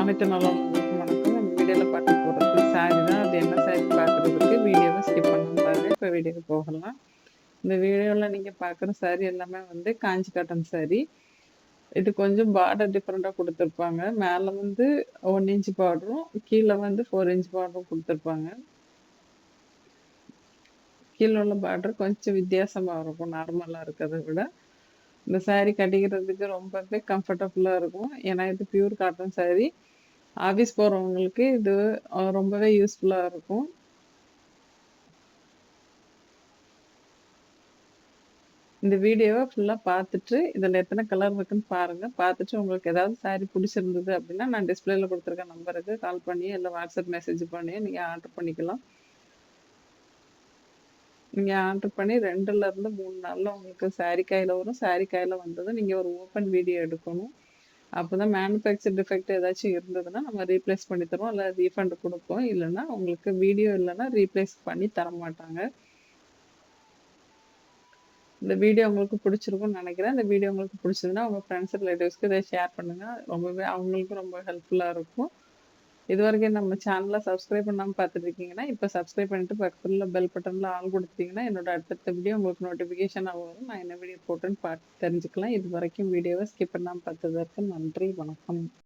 அனைத்து நல்லவங்களுக்கும் வணக்கம். நம்ம வீடியோல பார்க்க போறது சாரி தான். அது என்ன சாரி பார்க்குறதுக்கு வீடியோவை ஸ்கிப் பண்ணாம இப்போ இப்ப வீடியோக்கு போகலாம். இந்த வீடியோல நீங்க பார்க்குற சாரி எல்லாமே வந்து காஞ்சி காட்டன் சாரி. இது கொஞ்சம் பார்டர் டிஃப்ரெண்ட்டாக கொடுத்துருப்பாங்க மேல வந்து ஒன் இன்ச் பார்டரும், கீழே வந்து ஃபோர் இன்ச் பார்டரும் கொடுத்துருப்பாங்க கீழே உள்ள பார்டர் கொஞ்சம் வித்தியாசமா இருக்கும். நார்மலா இருக்கிறத விட. இந்த சாரீ கட்டிக்கிறதுக்கு ரொம்பவே கம்ஃபர்டபுளாக இருக்கும். ஏன்னா இது பியூர் காட்டன் சாரீ ஆஃபீஸ் போறவங்களுக்கு இது ரொம்பவே யூஸ்ஃபுல்லா இருக்கும். இந்த வீடியோவ ஃபுல்லா பார்த்துட்டு, இதுல எத்தன கலர் இருக்குன்னு பாருங்க. பார்த்துட்டு உங்களுக்கு ஏதாவது சாரி பிடிச்சிருந்தது அப்படின்னா நான் டிஸ்பிளேயில் கொடுத்துருக்க நம்பருக்கு கால் பண்ணியோ, இல்லை வாட்ஸ்அப் மெசேஜ் பண்ணியோ நீங்க ஆர்டர் பண்ணிக்கலாம். நீங்க ஆர்டர் பண்ணி 2ல இருந்து 3 நாள்ல உங்களுக்கு சாரி காயில் வரும். சாரி காயில் வந்ததும் நீங்க ஒரு ஓப்பன் வீடியோ எடுக்கணும். அப்பதான் மேனுஃபேக்சர் டிஃபெக்ட் ஏதாச்சும் இருந்ததுன்னா, நம்ம ரீப்ளேஸ் பண்ணி தருவோம். இல்ல ரீஃபண்ட் கொடுப்போம் இல்லைன்னா உங்களுக்கு வீடியோ இல்லைன்னா ரீப்ளேஸ் பண்ணி தர மாட்டாங்க இந்த வீடியோ உங்களுக்கு பிடிச்சிருக்கும்னு நினைக்கிறேன் இந்த வீடியோ உங்களுக்கு பிடிச்சதுன்னா உங்க ஃப்ரெண்ட்ஸ், ரிலேட்டிவ்ஸ்க்கு இதை ஷேர் பண்ணுங்க. ரொம்பவே அவங்களுக்கும் ரொம்ப ஹெல்ப்ஃபுல்லா இருக்கும். இதுவரைக்கும் நம்ம சேனலை சப்ஸ்கிரைப் பண்ணாம பார்த்துட்டு இருக்கீங்கன்னா, இப்ப சப்ஸ்கிரைப் பண்ணிட்டு பக்கத்தில் பெல் பட்டனில் ஆள் கொடுத்தீங்கன்னா என்னோட அடுத்தடுத்த வீடியோ உங்களுக்கு நோட்டிஃபிகேஷனாக வரும். நான் என்ன வீடியோ போட்டேன்னு பார்த்து தெரிஞ்சுக்கலாம். இதுவரைக்கும் வீடியோவை ஸ்கிப் பண்ணாமல் பார்த்ததற்கு நன்றி. வணக்கம்.